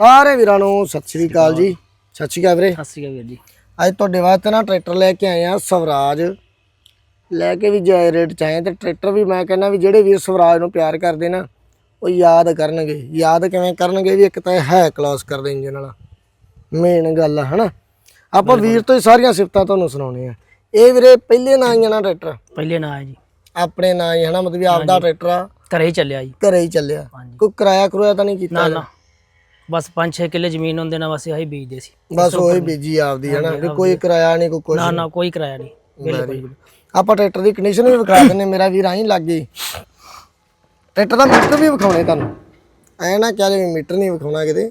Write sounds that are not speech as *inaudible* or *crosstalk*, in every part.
ਸਾਰੇ ਵੀਰਾਂ ਨੂੰ ਸਤਿ ਸ੍ਰੀ ਅਕਾਲ ਜੀ। ਸਤਿ ਸ੍ਰੀ ਅਕਾਲ ਵੀਰੇ। ਸਤਿ ਸ਼੍ਰੀ ਅਕਾਲ ਵੀਰ ਜੀ। ਅੱਜ ਤੁਹਾਡੇ ਵਾਸਤੇ ਨਾ ਟਰੈਕਟਰ ਲੈ ਕੇ ਆਏ ਆ ਸਵਰਾਜ। ਲੈ ਕੇ ਵੀ ਜਾਇ ਰੇਟ ਚ ਆਏ ਆ ਤੇ ਟਰੈਕਟਰ ਵੀ ਮੈਂ ਕਹਿੰਦਾ ਵੀ ਜਿਹੜੇ ਵੀਰ ਸਵਰਾਜ ਨੂੰ ਪਿਆਰ ਕਰਦੇ ਨਾ ਉਹ ਯਾਦ ਕਰਨਗੇ। ਯਾਦ ਕਿਵੇਂ ਕਰਨਗੇ ਵੀ ਇੱਕ ਤਾਂ ਇਹ ਹੈ ਕਲਾਸ ਕਰਦੇ ਇੰਜਨ ਵਾਲਾ ਮੇਨ ਗੱਲ ਆ ਹਨਾ? ਆਪਾਂ ਵੀਰ ਤੋਂ ਹੀ ਸਾਰੀਆਂ ਸਿਫਤਾਂ ਤੁਹਾਨੂੰ ਸੁਣਾਉਣੇ ਆ। ਇਹ ਵੀਰੇ ਪਹਿਲੇ ਨਾਂ ਹੀ ਆ ਨਾ ਟਰੈਕਟਰ? ਪਹਿਲੇ ਨਾ ਹੈ ਜੀ। ਆਪਣੇ ਨਾਂ ਹੀ ਹਨਾ? ਮਤਲਬ ਵੀ ਆਪਦਾ ਟਰੈਕਟਰ ਆ। ਘਰੇ ਹੀ ਚੱਲਿਆ ਜੀ। ਘਰੇ ਹੀ ਚੱਲਿਆ। ਕੋਈ ਕਿਰਾਇਆ ਕਰੂਆ ਤਾਂ ਨਹੀਂ ਕੀਤਾ ਨਾ ਨਾ। ਬਸ 5-6 ਕਿੱਲੇ ਜ਼ਮੀਨ ਹੁੰਦੇ ਨਾ ਬਸ ਇਹੀ ਬੀਜਦੇ ਸੀ। ਬਸ ਉਹੀ ਬੀਜੀ ਆਪਦੀ ਹਨਾ? ਵੀ ਕੋਈ ਕਿਰਾਇਆ ਨਹੀਂ ਕੋਈ ਕੁਛ ਨਾ ਨਾ ਕੋਈ ਕਿਰਾਇਆ ਨਹੀਂ। ਬਿਲਕੁਲ ਆਪਾਂ ਟਰੈਕਟਰ ਦੀ ਕੰਡੀਸ਼ਨ ਵੀ ਵਿਖਾ ਦਿੰਨੇ ਮੇਰਾ ਵੀਰ ਆਈ ਲੱਗੇ ਟਰੈਕਟਰ ਦਾ ਮੀਟਰ ਵੀ ਵਿਖਾਉਣੇ ਤੁਹਾਨੂੰ। ਐ ਨਾ ਕਹਿ ਲੈ ਮੀਟਰ ਨਹੀਂ ਵਿਖਾਉਣਾ ਕਿਤੇ।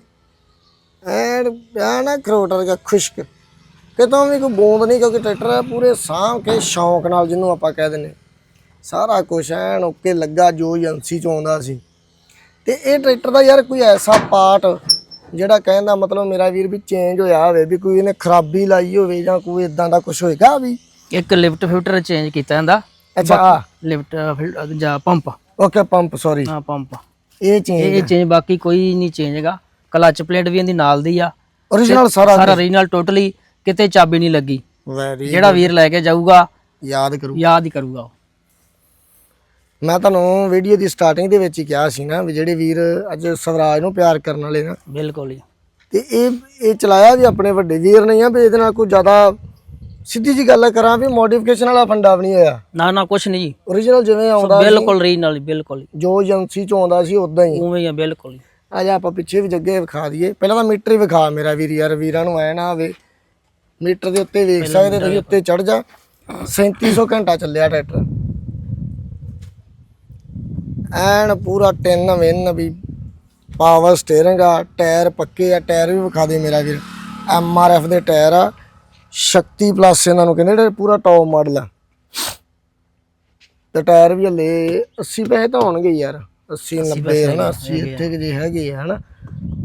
ਐ ਨਾ ਖਰੋਟ ਵਰਗਾ ਖੁਸ਼ਕ। ਕਿਤੋਂ ਵੀ ਕੋਈ ਬੂੰਦ ਨਹੀਂ ਕਿਉਂਕਿ ਟਰੈਕਟਰ ਹੈ ਪੂਰੇ ਸਾਂਭ ਕੇ ਸ਼ੌਂਕ ਨਾਲ ਜਿਹਨੂੰ ਆਪਾਂ ਕਹਿ ਦਿੰਨੇ ਸਾਰਾ ਕੁਝ ਐਨ ਓਕੇ ਲੱਗਾ ਜੋ ਏਜੰਸੀ ਚ ਆਉਂਦਾ ਸੀ। ਤੇ ਇਹ ਟਰੈਕਟਰ ਦਾ ਯਾਰ ਕੋਈ ਐਸਾ ਪਾਰਟ ਜਿਹੜਾ ਕਹਿੰਦਾ ਮਤਲਬ ਮੇਰਾ ਵੀਰ ਵੀ ਚੇਂਜ ਹੋਇਆ ਹੋਵੇ ਵੀ ਕੋਈ ਇਹਨੇ ਖਰਾਬੀ ਲਾਈ ਹੋਵੇ ਜਾਂ ਕੋਈ ਇਦਾਂ ਦਾ ਕੁਝ ਹੋਏਗਾ ਵੀ? ਇੱਕ ਲਿਫਟ ਫਿਲਟਰ ਚੇਂਜ ਕੀਤਾ ਜਾਂਦਾ ਅੱਛਾ ਲਿਫਟ ਫਿਲਟਰ ਜਾਂ ਪੰਪ ਓਕੇ ਪੰਪ ਸੌਰੀ ਹਾਂ ਪੰਪ ਇਹ ਚੇਂਜ ਇਹ ਚੇਂਜ ਬਾਕੀ ਕੋਈ ਨਹੀਂ ਚੇਂਜ ਹੈਗਾ। ਕਲਚ ਪਲੇਟ ਵੀ ਇਹਦੀ ਨਾਲ ਦੀ ਆ। Origignal ਸਾਰਾ ਸਾਰਾ ਰੀਜਨਲ ਟੋਟਲੀ ਕਿਤੇ ਚਾਬੀ ਨਹੀਂ ਲੱਗੀ। ਵੈਰੀ ਜਿਹੜਾ ਵੀਰ ਲੈ ਕੇ ਜਾਊਗਾ ਯਾਦ ਕਰੂ ਯਾਦ ਹੀ ਕਰੂਗਾ ਮੈਂ ਤੁਹਾਨੂੰ ਵੀਡੀਓ ਦੀ ਸਟਾਰਟਿੰਗ ਦੇ ਵਿੱਚ ਹੀ ਕਿਹਾ ਸੀ ਨਾ ਵੀ ਜਿਹੜੇ ਵੀਰ ਅੱਜ ਸਵਰਾਜ ਨੂੰ ਪਿਆਰ ਕਰਨ ਵਾਲੇ ਨਾ ਬਿਲਕੁਲ ਹੀ ਤੇ ਇਹ ਇਹ ਚਲਾਇਆ ਵੀ ਆਪਣੇ ਵੱਡੇ ਵੀਰ ਨਹੀਂ ਆ ਵੀ ਇਹਦੇ ਨਾਲ ਕੋਈ ਜ਼ਿਆਦਾ ਸਿੱਧੀ ਜੀ ਗੱਲ ਕਰਾਂ ਵੀ ਮੋਡੀਫਿਕੇਸ਼ਨ ਵਾਲਾ ਫੰਡਾ ਵੀ ਨਹੀਂ ਹੋਇਆ। ਨਾ ਨਾ ਕੁਛ ਨਹੀਂ ਜੀ। Origignal ਜਿਵੇਂ ਆਉਂਦਾ ਬਿਲਕੁਲ ਹੀ, ਬਿਲਕੁਲ। ਜੋ। ਏਜੰਸੀ ਚ ਆਉਂਦਾ ਸੀ ਉਦਾਂ ਹੀ। ਉਵੇਂ ਹੀ ਆ ਬਿਲਕੁਲ। ਆ ਜਾ ਆਪਾਂ ਪਿੱਛੇ ਵੀ ਜੱਗੇ ਵਿਖਾ ਦਈਏ। ਪਹਿਲਾਂ ਤਾਂ ਮੀਟਰ ਹੀ ਵਿਖਾ ਮੇਰਾ ਵੀਰ ਯਾਰ ਵੀਰਾਂ ਨੂੰ ਐ ਨਾ ਆਵੇ। ਮੀਟਰ ਦੇ ਉੱਤੇ ਵੇਖ ਸਕਦੇ ਤੁਸੀਂ ਉੱਤੇ ਚੜ ਜਾ। 3700 ਘੰਟਾ ਚੱਲਿਆ ਟਰੈਕਟਰ। ਐਨ ਪੂਰਾ ਟਿੰਨ ਵਿੰਨ ਵੀ ਪਾਵਰ ਸਟੀਅਰਿੰਗ ਆ ਟਾਇਰ ਪੱਕੇ ਆ ਟਾਇਰ ਵੀ ਵਿਖਾ ਦੇ ਮੇਰਾ ਵੀਰ। ਐਮ ਆਰ ਐਫ ਦੇ ਟਾਇਰ ਆ ਸ਼ਕਤੀ ਪਲੱਸ ਇਹਨਾਂ ਨੂੰ ਕਹਿੰਦੇ ਜਿਹੜੇ ਪੂਰਾ ਟੌਪ ਮਾਡਲ ਆ। ਤੇ ਟਾਇਰ ਵੀ ਹਲੇ 80 ਪੈਸੇ ਤਾਂ ਹੋਣਗੇ ਯਾਰ 80 90 ਹਨਾ 80 ਇੱਥੇ ਜੇ ਹੈਗੇ ਆ ਹਨਾ।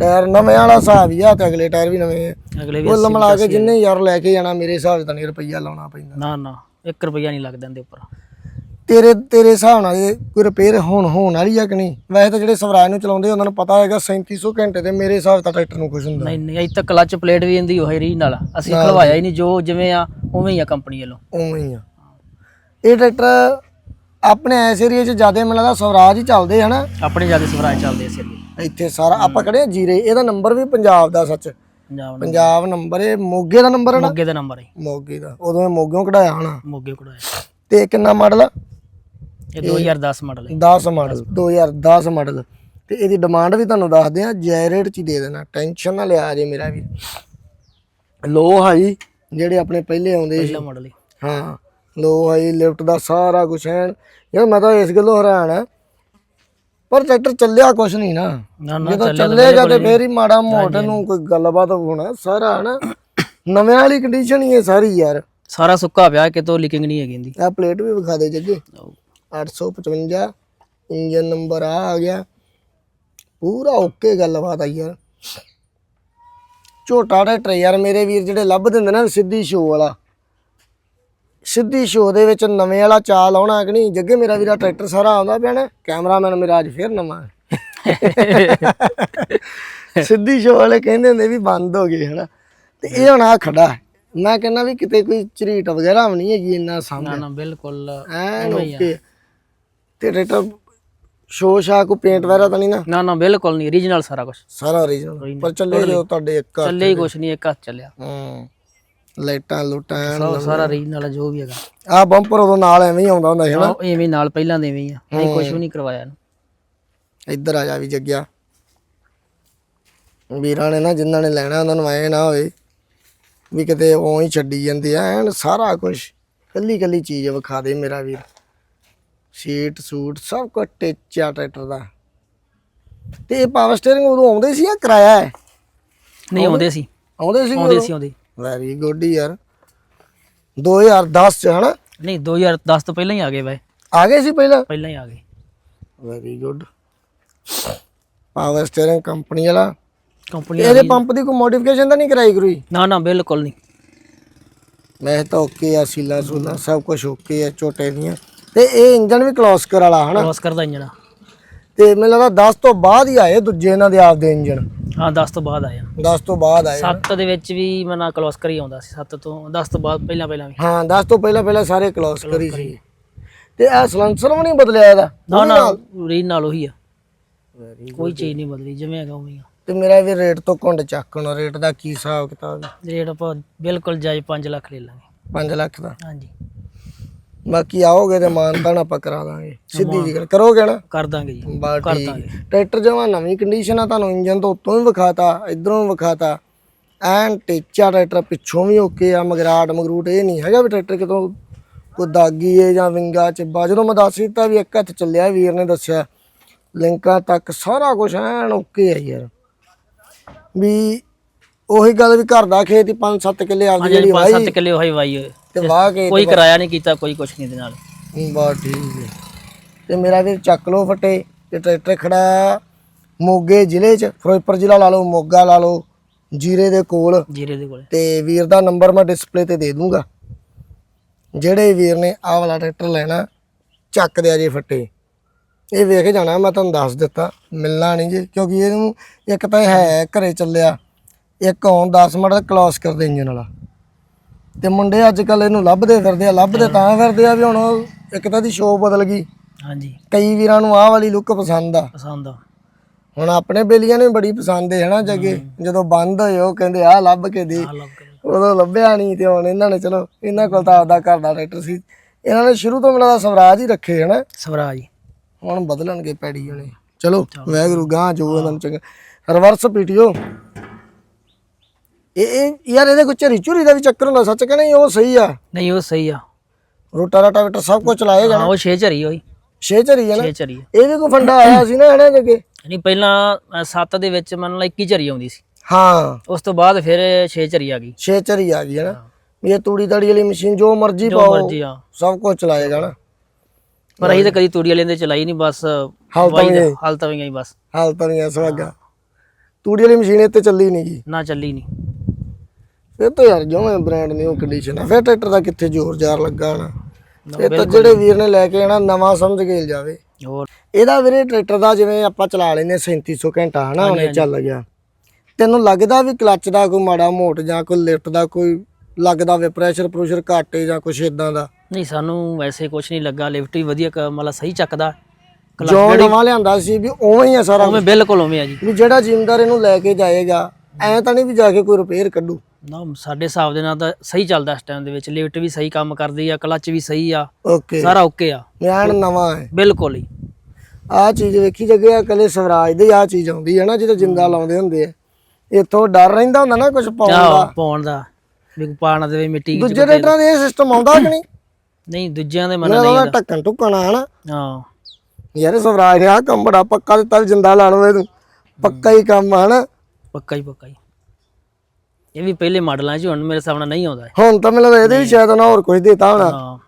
ਟਾਇਰ ਨਵੇਂ ਵਾਲਾ ਹਿਸਾਬ ਹੀ ਆ ਤੇ ਅਗਲੇ ਟਾਇਰ ਵੀ ਨਵੇਂ ਆ। ਅਗਲੇ ਵੀ ਕੁੱਲ ਮਿਲਾ ਕੇ ਜਿੰਨੇ ਯਾਰ ਲੈ ਕੇ ਜਾਣਾ ਮੇਰੇ ਹਿਸਾਬ ਤਾਂ ਨਹੀਂ ਰੁਪਈਆ ਲਾਉਣਾ ਪੈਂਦਾ। ਨਾ ਨਾ 1 ਰੁਪਿਆ ਨਹੀਂ ਲੱਗਦਾ ਇਹਦੇ ਉੱਪਰ। ਤੇਰੇ ਤੇਰੇ ਹਿਸਾਬ ਨਾਲ ਇਹ ਕੋਈ ਰਿਪੇਅਰ ਹੋਣ ਹੋਣ ਵਾਲੀ ਆ ਕਿ ਨਹੀਂ? ਵੈਸੇ ਤਾਂ ਜਿਹੜੇ ਸਵਰਾਜ ਨੂੰ ਚਲਾਉਂਦੇ ਉਹਨਾਂ ਨੂੰ ਪਤਾ ਹੈਗਾ 3700 ਘੰਟੇ ਤੇ ਮੇਰੇ ਹਿਸਾਬ ਤਾਂ ਟਰੈਕਟਰ ਨੂੰ ਕੁਝ ਹੁੰਦਾ। ਨਹੀਂ ਨਹੀਂ ਅਜੇ ਤੱਕ ਕਲਚ ਪਲੇਟ ਵੀ ਇਹਦੀ ਉਹੀ ਰੀ ਨਾਲ। ਅਸੀਂ ਖਲਵਾਇਆ ਹੀ ਨਹੀਂ ਜੋ ਜਿਵੇਂ ਆ ਉਵੇਂ ਹੀ ਆ ਕੰਪਨੀ ਵੱਲੋਂ। ਉਵੇਂ ਹੀ ਆ। ਇਹ ਟਰੈਕਟਰ ਆਪਣੇ ਐਸ ਏਰੀਏ 'ਚ ਜ਼ਿਆਦਾ ਮੈਨੂੰ ਲੱਗਦਾ ਸਵਰਾਜ ਹੀ ਚੱਲਦੇ ਹਨਾ? ਆਪਣੇ ਜ਼ਿਆਦਾ ਸਵਰਾਜ ਚੱਲਦੇ ਸੀ ਅੱਗੇ ਇੱਥੇ ਸਾਰਾ ਆਪਾਂ ਆ ਜੀਰੇ ਇਹਦਾ ਨੰਬਰ ਵੀ ਪੰਜਾਬ ਦਾ ਸੱਚ। ਪੰਜਾਬ ਪੰਜਾਬ ਨੰਬਰ ਇਹ ਮੋਗੇ ਦਾ ਨੰਬਰ ਹੈ ਨਾ? ਮੋਗੇ ਦਾ ਨੰਬਰ ਹੈ ਮੋਗੇ ਦਾ ਉਦੋਂ ਇਹ ਮੋਗਿਓਂ ਕਢਾਇਆ ਹੋਣਾ। ਮੋਗੇ ਕਢਾਇਆ। ਤੇ ਕਿੰਨਾ ਮਾਡਲ ਆ? ਇਹ 2010 ਮਾਡਲ ਹੈ। 10 ਮਾਡਲ 2010 ਮਾਡਲ ਤੇ ਇਹਦੀ ਡਿਮਾਂਡ ਵੀ ਤੁਹਾਨੂੰ ਦੱਸਦੇ ਆ ਜੈ ਰੇਟ ਚ ਹੀ ਦੇ ਦੇਣਾ। ਟੈਨਸ਼ਨ ਨਾ ਲਿਆ ਜੇ ਮੇਰਾ ਵੀ। ਲੋ ਹਾਈ ਜਿਹੜੇ ਆਪਣੇ ਪਹਿਲੇ ਆਉਂਦੇ ਸੀ। ਪਹਿਲਾ ਮਾਡਲ ਹੈ। ਹਾਂ ਲੋ ਹਾਈ ਲਿਫਟ ਦਾ ਸਾਰਾ ਕੁਝ ਐਨ। ਯਾਰ ਮੈਂ ਤਾਂ ਇਸ ਗੱਲੋਂ ਹੈਰਾਨ ਆ। ਪਰ ਟਰੈਕਟਰ ਚੱਲਿਆ ਕੁਛ ਨਹੀਂ ਨਾ। ਨਾ ਨਾ ਜਦੋਂ ਚੱਲੇਗਾ ਤੇ ਫੇਰ ਹੀ ਮਾੜਾ ਮੋਟਾ ਨੂੰ ਕੋਈ ਗੱਲਬਾਤ ਹੋਣਾ। ਸਾਰਾ ਹਨਾ ਨਵੇਂ ਵਾਲੀ ਕੰਡੀਸ਼ਨ ਹੀ ਹੈ ਸਾਰੀ ਯਾਰ। ਸਾਰਾ ਸੁੱਕਾ ਪਿਆ ਕਿਤੋਂ ਲੀਕਿੰਗ ਨਹੀਂ ਹੈਗੀ ਇਹਦੀ। ਆ ਪਲੇਟ ਵੀ ਵਿਖਾ ਦੇ ਜੱਗੇ। 855 ਇੰਜਨ ਨੰਬਰ ਆ ਆ ਗਿਆ। ਪੂਰਾ ਓਕੇ ਗੱਲਬਾਤ ਆ ਯਾਰ। ਝੋਟਾ ਟਰੈਕਟਰ ਯਾਰ ਮੇਰੇ ਵੀਰ ਜਿਹੜੇ ਲੱਭ ਦਿੰਦੇ ਨਾ ਸਿੱਧੀ ਸ਼ੋ ਵਾਲਾ। ਸਿੱਧੀ ਸ਼ੋ ਦੇ ਵਿੱਚ ਨਵੇਂ ਵਾਲਾ ਚਾਲ ਆਉਣਾ ਕਿ ਨਹੀਂ? ਜੱਗੇ ਮੇਰਾ ਵੀਰਾ ਟਰੈਕਟਰ ਸਾਰਾ ਆਉਂਦਾ ਪਿਆ ਨਾ ਕੈਮਰਾਮੈਨ ਮੇਰਾ ਅੱਜ ਫੇਰ ਨਵਾਂ। ਸਿੱਧੀ ਸ਼ੋ ਵਾਲੇ ਕਹਿੰਦੇ ਹੁੰਦੇ ਵੀ ਬੰਦ ਹੋ ਗਏ ਹਨਾ। ਤੇ ਇਹ ਹੁਣ ਆ ਖੜਾ। ਮੈਂ ਕਹਿੰਦਾ ਵੀ ਕਿਤੇ ਕੋਈ ਝਰੀਟ ਵਗੈਰਾ ਵੀ ਨਹੀਂ ਹੈਗੀ ਇੰਨਾ ਸਾਹਮਣੇ। ਨਾ ਨਾ ਬਿਲਕੁਲ ਐਨ ਓਕੇ। ਤੇ ਟਰੈਕਟਰ ਸ਼ੋ ਸ਼ਾ ਕੋ ਪੇਂਟ ਵਗੈਰਾ ਤਾਂ ਨਹੀਂ ਨਾ? ਨਾ ਨਾ ਬਿਲਕੁਲ ਨਹੀਂ ਰੀਜਨਲ ਸਾਰਾ ਕੁਝ ਸਾਰਾ ਓਰੀਜਨਲ ਪਰ ਚੱਲੇ ਜੋ ਤੁਹਾਡੇ ਇੱਕ ਹੱਥ। ਚੱਲੇ ਹੀ ਕੁਝ ਨਹੀਂ ਇੱਕ ਹੱਥ ਚੱਲਿਆ। ਹੂੰ ਲਾਈਟਾਂ ਲੁਟਾਂ ਸਾਰਾ ਰੀਜਨਲ ਜੋ ਵੀ ਹੈਗਾ। ਆਹ ਬੰਪਰ ਉਦੋਂ ਨਾਲ ਐਵੇਂ ਹੀ ਆਉਂਦਾ ਹੁੰਦਾ ਸੀ ਆਹ ਐਵੇਂ ਨਾਲ ਪਹਿਲਾਂ ਦੇ ਐਵੇਂ ਹੀ ਆ। ਅਸੀਂ ਕੁਝ ਵੀ ਨਹੀਂ ਕਰਵਾਇਆ ਇਹਨੂੰ। ਇੱਧਰ ਆ ਜਾ ਵੀ ਜੱਗਿਆ। ਵੀਰਾਂ ਨੇ ਨਾ ਜਿਨ੍ਹਾਂ ਨੇ ਲੈਣਾ ਉਹਨਾਂ ਨੂੰ ਐ ਨਾ ਹੋਵੇ ਵੀ ਕਿਤੇ ਉਹ ਹੀ ਛੱਡੀ ਜਾਂਦੇ ਆ ਐਨ ਸਾਰਾ ਕੁਝ ਕੱਲੀ ਕੱਲੀ ਚੀਜ਼ ਵਿਖਾ ਦੇ ਮੇਰਾ ਵੀਰ। ਸੀਟ ਸੂਟ ਸਭ ਕੁਝ ਟੇਚਿਆ ਟਰੈਕਟਰ ਦਾ। ਤੇ ਇਹ ਪਾਵਰ ਸਟੀਅਰਿੰਗ ਉਦੋਂ ਆਉਂਦੇ ਸੀ ਜਾਂ ਕਿਰਾਇਆ ਹੈ? ਨਹੀਂ ਆਉਂਦੇ ਸੀ। ਆਉਂਦੇ ਸੀ ਆਉਂਦੇ ਸੀ ਆਉਂਦੇ। ਵੈਰੀ ਗੁੱਡ ਯਾਰ। 2010 ਚ ਹਨਾ? ਨਹੀਂ 2010 ਤੋਂ ਪਹਿਲਾਂ ਹੀ ਆ ਗਏ ਬਾਈ। ਆ ਗਏ ਸੀ ਪਹਿਲਾਂ? ਪਹਿਲਾਂ ਹੀ ਆ ਗਏ। Very good power steering company ਵਾਲਾ। ਕੰਪਨੀ ਇਹਦੇ ਪੰਪ ਦੀ ਕੋਈ ਮੋਡੀਫਿਕੇਸ਼ਨ ਤਾਂ ਨਹੀਂ ਕਰਾਈ ਕਰੂਈ? ਨਾ ਨਾ ਬਿਲਕੁਲ ਨਹੀਂ। ਮੈਂ ਤਾਂ ਓਕੇ ਆ ਸੀਲਾ ਸੂਲਾ ਸਭ ਕੁਝ ਓਕੇ ਆ ਝੋਟੇ ਦੀਆਂ। ਤੇ ਇਹ ਇੰਜਨ ਵੀ ਕਲੋਸਕਰ ਵਾਲਾ ਹਨਾ? ਕ੍ਰੋਸ ਕਰਦਾ ਇੰਜਣ ਤੇ ਮੈਨੂੰ ਲੱਗਦਾ 10 ਤੋਂ ਬਾਅਦ ਹੀ ਆਏ ਦੂਜੇ ਇਹਨਾਂ ਦੇ ਆਪਦੇ ਇੰਜਨ ਹਾਂ 10 ਤੋਂ ਬਾਅਦ ਆਇਆ 10 ਤੋਂ ਬਾਅਦ ਆਏ 7 ਦੇ ਵਿੱਚ ਵੀ ਮੈਂ ਨਾ ਕਲੋਸ ਕਰੀ ਆਉਂਦਾ ਸੀ 7 ਤੋਂ 10 ਤੋਂ ਬਾਅਦ ਪਹਿਲਾਂ ਪਹਿਲਾਂ ਵੀ। ਹਾਂ 10 ਤੋਂ ਪਹਿਲਾਂ ਪਹਿਲਾਂ ਸਾਰੇ ਕਲੋਸ ਕਰੀ ਸੀ। ਤੇ ਇਹ ਸਲੈਂਸਰ ਵੀ ਨਹੀਂ ਬਦਲਿਆ ਇਹਦਾ? ਨਾ ਨਾ ਰੀਨ ਨਾਲ ਉਹੀ ਆ। ਕੋਈ ਚੀਜ਼ ਨਹੀਂ ਬਦਲੀ ਜਿਵੇਂ ਹੈਗਾ ਉਵੇਂ ਹੀ ਆ। ਤੇ ਮੇਰਾ ਵੀ ਰੇਟ ਤੋਂ ਕੁੰਡ ਚੱਕਣ ਰੇਟ ਦਾ ਕੀ ਹਿਸਾਬ ਕਿਤਾਬ? ਰੇਟ ਆਪਾਂ ਬਿਲਕੁਲ ਜਾਇਜ਼ 5 ਲੱਖ ਲੈ ਲਾਂਗੇ। 5 ਲੱਖ ਦਾ? ਹਾਂਜੀ। ਬਾਕੀ ਆਓਗੇ ਤੇ ਮਾਨਤਾਨ ਆਪਾਂ ਕਰਾ ਦਾਂਗੇ। ਸਿੱਧੀ ਜੀ ਗੱਲ। ਕਰੋਗੇ ਨਾ? ਕਰ ਦਾਂਗੇ ਜੀ। ਬਸ ਕਰ ਦਾਂਗੇ। ਟਰੈਕਟਰ ਜਮਾ ਨਵੀਂ ਕੰਡੀਸ਼ਨ ਆ ਤੁਹਾਨੂੰ ਇੰਜਨ ਤੋਂ ਉੱਤੋਂ ਵੀ ਵਿਖਾਤਾ ਇਧਰੋਂ ਵੀ ਵਿਖਾਤਾ। ਐਨ ਟੇਚਾ ਟਰੈਕਟਰ ਪਿੱਛੋਂ ਵੀ ਓਕੇ ਆ ਮਗਰਾਟ ਮਗਰੂਟ ਇਹ ਨਹੀਂ ਹੈਗਾ ਵੀ ਟਰੈਕਟਰ ਕਿਤੋਂ ਕੋਈ ਦਾਗੀ ਏ ਜਾਂ ਵਿੰਗਾ ਚਿੱਬਾ। ਜਦੋਂ ਮੈਂ ਦੱਸ ਦਿੱਤਾ ਵੀ ਇੱਕ ਹੱਥ ਚੱਲਿਆ ਵੀਰ ਨੇ ਦੱਸਿਆ ਲਿੰਕਾਂ ਤੱਕ ਸਾਰਾ ਕੁਝ ਐਨ ਓਕੇ ਆ ਯਾਰ। ਵੀ ਉਹੀ ਗੱਲ ਵੀ ਘਰ ਦਾ ਖੇਤ ਹੀ 5-7 ਕਿੱਲੇ ਆਪਦੀ ਜਿਹੜੀ ਵਾਈ ਸੱਤ ਕਿੱਲੇ ਉਹੀ ਵਾਈ ਤੇ ਵਾਹ ਕੇ ਕੋਈ ਕਿਰਾਇਆ ਨਹੀਂ ਕੀਤਾ ਕੋਈ ਕੁਛ ਨਹੀਂ ਦੇ ਨਾਲ। ਬਸ ਠੀਕ ਹੈ ਤੇ ਮੇਰਾ ਵੀਰ ਚੱਕ ਲੋ ਫਟੇ ਤੇ ਟਰੈਕਟਰ ਖੜਾ ਮੋਗੇ ਜ਼ਿਲ੍ਹੇ 'ਚ ਫਿਰੋਜ਼ਪੁਰ ਜ਼ਿਲ੍ਹਾ ਲਾ ਲਓ ਮੋਗਾ ਲਾ ਲਓ ਜੀਰੇ ਦੇ ਕੋਲ। ਜੀਰੇ ਦੇ ਕੋਲੇ। ਤੇ ਵੀਰ ਦਾ ਨੰਬਰ ਮੈਂ ਡਿਸਪਲੇ ਤੇ ਦੇ ਦੂੰਗਾ। ਜਿਹੜੇ ਵੀਰ ਨੇ ਆਹ ਵਾਲਾ ਟਰੈਕਟਰ ਲੈਣਾ ਚੱਕ ਦਿਆ ਜੇ ਫੱਟੇ। ਇਹ ਵੇਖ ਜਾਣਾ ਮੈਂ ਤੁਹਾਨੂੰ ਦੱਸ ਦਿੱਤਾ। ਮਿਲਣਾ ਨਹੀਂ ਜੇ ਕਿਉਂਕਿ ਇਹਨੂੰ ਇੱਕ ਤਾਂ ਹੈ ਘਰੇ ਚੱਲਿਆ। ਇੱਕ ਹੁਣ 10 ਮਿੰਟ ਕਲੋਸ ਕਰਦੇ ਇੰਜਨ ਵਾਲਾ ਤੇ ਮੁੰਡੇ ਅੱਜ ਕੱਲ ਇਹਨੂੰ ਲੱਭਦੇ ਫਿਰਦੇ ਆ ਲੱਭਦੇ ਤਾਂ ਫਿਰਦੇ ਆ ਵੀ ਹੁਣ ਉਹ ਇੱਕ ਤਾਂ ਦੀ ਸ਼ੋਅ ਬਦਲ ਗਈ। ਹਾਂਜੀ। ਕਈ ਵੀਰਾਂ ਨੂੰ ਆਹ ਵਾਲੀ ਲੁੱਕ ਪਸੰਦ ਆ। ਪਸੰਦ ਆ। ਹੁਣ ਆਪਣੇ ਬੇਲੀਆਂ ਨੂੰ ਬੜੀ ਪਸੰਦ ਹੈ ਹਨਾ ਜੱਗੇ। ਜਦੋਂ ਬੰਦ ਹੋਏ ਉਹ ਕਹਿੰਦੇ ਆਹ ਲੱਭ ਕੇ ਦੇ। ਉਦੋਂ ਲੱਭਿਆ ਨਹੀਂ ਤੇ ਹੁਣ ਇਹਨਾਂ ਨੇ ਚਲੋ ਇਹਨਾਂ ਕੋਲ ਤਾਂ ਆਪਦਾ ਘਰ ਦਾ ਟਰੈਕਟਰ ਸੀ। ਇਹਨਾਂ ਨੇ ਸ਼ੁਰੂ ਤੋਂ ਮਿਲਦਾ ਸਵਰਾਜ ਹੀ ਰੱਖੇ ਹਨਾ। ਸਵਰਾਜ। ਹੁਣ ਬਦਲਣਗੇ ਪੈੜੀ ਵਾਲੇ। ਚਲੋ ਵੈਗਰੂ ਗਾਂ ਜੋ ਇਹਨਾਂ ਨੂੰ ਚੰਗਾ। Reverse PTO. ਇਹ ਇਹ ਯਾਰ ਇਹਦੇ ਕੋਈ ਝਰੀ ਝੁਰੀ ਦਾ ਵੀ ਚੱਕਰ ਹੁੰਦਾ ਸੱਚ ਕਹਿੰਦੇ ਉਹ ਸਹੀ ਆ। ਨਹੀਂ ਉਹ ਸਹੀ ਆ। ਰੋਟਾ ਰਾਟਾ ਵਿਟਰ ਸਭ ਕੁਝ ਚਲਾਏਗਾ ਹਾਂ ਉਹ 6 ਝਰੀ ਹੋਈ ਛੇ ਝਰੀ ਹੈ ਨਾ? 6 ਝਰੀ ਆ। ਇਹ ਵੀ ਕੋਈ ਫੰਡਾ ਆਇਆ ਸੀ ਨਾ ਇਹਨਾਂ ਜੱਗੇ ਨਹੀਂ ਪਹਿਲਾਂ 7 ਦੇ ਵਿੱਚ ਮੰਨ ਲਾ 21 ਝਰੀ ਆਉਂਦੀ ਸੀ। ਹਾਂ। ਉਸ ਤੋਂ ਬਾਅਦ ਫਿਰ 6 ਝਰੀ ਆ ਗਈ। ਛੇ ਝਰੀ ਆ ਗਈ ਹੈ ਨਾ? ਵੀ ਇਹ ਤੂੜੀ ਤੜੀ ਵਾਲੀ ਮਸ਼ੀਨ ਜੋ ਮਰਜ਼ੀ ਜੋ ਪਾਓ ਮਰਜ਼ੀ ਆ। ਸਭ ਕੁਝ ਚਲਾਏਗਾ ਨਾ ਪਰ ਅਸੀਂ ਤਾਂ ਕਦੀ ਤੂੜੀ ਵਾਲੇ ਦੇ ਚਲਾਈ ਨਹੀਂ ਬਸ ਹਾਲ ਤਾਂ ਵੀ ਹਾਲ ਤਾਂ ਵੀ ਗਈ ਬਸ। ਹਾਲ ਤਾਂ ਨਹੀਂ ਐ ਸਵਾਗਾ ਤੂੜੀ ਵਾਲੀ ਮਸ਼ੀਨ ਇੱਥੇ ਚੱਲੀ ਨਹੀਂ ਗਈ ਨਾ ਚੱਲੀ ਨਹੀਂ ਫਿਰ ਤਾਂ ਯਾਰ ਜਿਵੇਂ ਬ੍ਰਾਂਡ ਨਿਊ ਕੰਡੀਸ਼ਨ ਆ। ਫਿਰ ਟਰੈਕਟਰ ਦਾ ਕਿੱਥੇ ਜ਼ੋਰ ਜ਼ਾਰ ਲੱਗਾ ਨਾ ਇਹ ਤਾਂ ਜਿਹੜੇ ਵੀਰ ਨੇ ਲੈ ਕੇ ਆਣਾ ਨਵਾਂ ਸਮਝ ਕੇ ਜਾਵੇ ਹੋਰ। ਇਹਦਾ ਵੀਰੇ ਟਰੈਕਟਰ ਦਾ ਜਿਵੇਂ ਆਪਾਂ ਚਲਾ ਲੈਨੇ 3700 ਘੰਟਾ ਹਨਾ ਹੁਣੇ ਚੱਲ ਗਿਆ। ਤੈਨੂੰ ਲੱਗਦਾ ਵੀ ਕਲੱਚ ਦਾ ਕੋਈ ਮਾੜਾ ਮੋਟ ਜਾਂ ਕੋਈ ਲਿਫਟ ਦਾ ਕੋਈ ਲੱਗਦਾ ਵੇ ਪ੍ਰੈਸ਼ਰ ਪ੍ਰੂਸ਼ਰ ਘਾਟੇ ਜਾਂ ਕੁਛ ਇਦਾਂ ਦਾ? ਨਹੀਂ ਸਾਨੂੰ ਵੈਸੇ ਕੁਝ ਨਹੀਂ ਲੱਗਾ। ਲਿਫਟ ਵੀ ਵਧੀਆ ਮਤਲਬ ਸਹੀ ਚੱਕਦਾ। ਜੋ ਨਵਾਂ ਲਿਆਂਦਾ ਸੀ ਵੀ ਉਵੇਂ ਹੀ ਆ ਸਾਰਾ ਉਵੇਂ ਬਿਲਕੁਲ ਉਵੇਂ ਆ ਜੀ। ਵੀ ਜਿਹੜਾ ਜ਼ਿਮੀਂਦਾਰ ਇਹਨੂੰ ਲੈ ਕੇ ਜਾਏਗਾ ਐ ਤਾਂ ਨਹੀਂ ਵੀ ਜਾ ਕੇ ਕੋਈ ਰਿਪੇਅਰ ਕੱਢੂ। ਨਾ ਸਾਡੇ ਹਿਸਾਬ ਦੇ ਨਾਲ ਤਾਂ ਸਹੀ ਚੱਲਦਾ ਇਸ ਟਾਈਮ ਦੇ ਵਿੱਚ। ਲਿਫਟ ਵੀ ਸਹੀ ਕੰਮ ਕਰਦੀ ਆ ਕਲੱਚ ਵੀ ਸਹੀ ਆ ਓਕੇ ਸਾਰਾ ਓਕੇ ਆ। ਮਿਆਨ ਨਵਾਂ ਹੈ। ਬਿਲਕੁਲ ਹੀ ਆ ਚੀਜ਼ ਵੇਖੀ ਜਗੇ ਆ ਕੱਲੇ ਸਵਰਾਜ ਦੀ ਆ ਚੀਜ਼ ਆਉਂਦੀ ਹੈ ਨਾ ਜਦੋਂ ਜਿੰਦਾ ਲਾਉਂਦੇ ਹੁੰਦੇ ਆ। ਇੱਥੋਂ ਡਰ ਰਹਿੰਦਾ ਹੁੰਦਾ ਨਾ ਕੁਝ ਪਾਉਣ ਦਾ। ਪਾਉਣ ਦਾ। ਵੀ ਕੋਈ ਪਾ ਨਾ ਦੇਵੇ ਮਿੱਟੀ ਦੂਜੇ ਰੇਟਰਾਂ ਦੇ ਇਹ ਸਿਸਟਮ ਆਉਂਦਾ ਕਿ ਨਹੀਂ? ਨਹੀਂ ਦੂਜਿਆਂ ਦੇ ਮਨ ਨਹੀਂ ਦਾ ਢੱਕਣ ਟੁੱਕਣਾ ਹਨਾ? ਹਾਂ। ਯਾਰ ਸਵਰਾਜ ਨੇ ਆ ਕੰਮ ਬੜਾ ਪੱਕਾ ਦਿੱਤਾ ਜਿੰਦਾ ਲਾ ਲਵੇ ਤੂੰ ਪੱਕਾ ਹੀ ਕੰਮ ਹਨਾ? ਪੱਕਾ ਹੀ ਪੱਕਾ ਹੀ। ਇਹ ਵੀ ਪਹਿਲੇ ਮਾਡਲਾਂ 'ਚ ਹੁਣ ਮੇਰੇ ਸਾਹਮਣੇ ਨਹੀਂ ਆਉਂਦਾ। ਇਹ। ਹੁਣ ਤਾਂ ਮੈਨੂੰ ਲੱਗਦਾ ਇਹਦੇ ਵੀ ਸ਼ਾਇਦ ਨਾ ਹੋਰ ਕੁਝ ਦੇਤਾ ਹੋਣਾ। ਹਾਂ।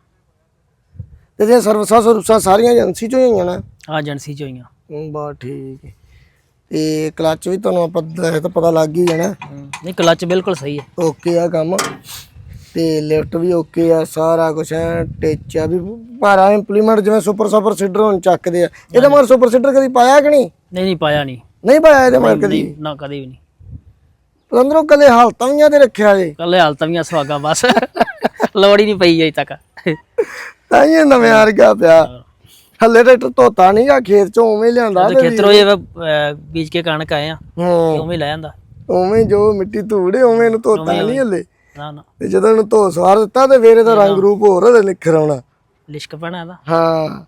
ਤੇ ਜੇ ਸਰਵਿਸਾਂ ਸਰਵਿਸਾਂ ਸਾਰੀਆਂ ਏਜੰਸੀ ਚੋਂ ਹੀ ਹੋਈਆਂ ਨਾ? ਆ ਏਜੰਸੀ 'ਚ ਹੋਈਆਂ ਹੂੰ, ਬਸ ਠੀਕ ਹੈ ਤੇ ਕਲੱਚ ਵੀ ਤੁਹਾਨੂੰ ਆਪਾਂ ਦੱਸਿਆ ਤਾਂ ਪਤਾ ਲੱਗ ਹੀ ਜਾਣਾ। ਨਹੀਂ ਕਲੱਚ ਬਿਲਕੁਲ ਸਹੀ ਹੈ ਓਕੇ ਆ ਕੰਮ। ਤੇ ਲਿਫਟ ਵੀ ਓਕੇ ਆ ਸਾਰਾ ਕੁਝ ਐ ਟੇਚਾ ਵੀ। ਭਾਰਾ ਇੰਪਲੀਮੈਂਟ ਜਿਵੇਂ ਸੁਪਰ ਸੁਪਰ ਸੀਡਰ ਹੁਣ ਚੱਕਦੇ ਆ ਇਹਦੇ ਮਗਰ ਸੁਪਰ ਸੀਡਰ ਕਦੀ ਪਾਇਆ ਕਿ ਨਹੀਂ? ਨਹੀਂ ਨਹੀਂ ਪਾਇਆ ਨਹੀਂ। ਨਹੀਂ ਪਾਇਆ ਇਹਦੇ ਮਗਰ ਕਦੀ? ਨਹੀਂ ਨਾ ਕਦੇ ਵੀ ਨਹੀਂ। ਅੰਦਰੋਂ ਕੱਲੇ ਹਾਲਤਾਂ ਵੀਆਂ ਤੇ ਰੱਖਿਆ ਜੇ। ਕੱਲੇ ਹਾਲਤਾਂ ਵੀ ਸਵਾਗਾ ਬਸ। ਲੋੜ ਹੀ ਨਹੀਂ ਪਈ ਅਜੇ ਤੱਕ। ਤਾਂ ਇਹ ਨਵੇਂ ਆ ਗਿਆ ਪਿਆ। ਹੱਲੇ ਟਰੈਕਟਰ ਧੋਤਾ ਨਹੀਂ ਆ ਖੇਤ ਚੋਂ ਉਵੇਂ ਲਿਆਂਦਾ ਤੇ ਖੇਤਰੋਂ ਇਹ ਅਹ, ਬੀਜ ਕੇ ਕਣਕ ਆਏ ਆ ਉਵੇਂ ਲੈ ਜਾਂਦਾ ਉਵੇਂ ਜੋ ਮਿੱਟੀ ਧੂੜੇ ਉਵੇਂ ਇਹਨੂੰ ਧੋਤਾ ਨਹੀਂ ਹੱਲੇ। ਨਾ ਨਾ। ਤੇ ਜਦੋਂ ਇਹਨੂੰ ਧੋ ਸਵਾਰ ਦਿੱਤਾ ਤੇ ਫੇਰ ਇਹਦਾ ਰੰਗ ਰੂਪ ਹੋਰ ਉਹਦੇ ਨਿਖਰ ਆਉਣਾ। ਲਿਸ਼ਕ ਪੈਣਾ ਇਹਦਾ। ਹਾਂ।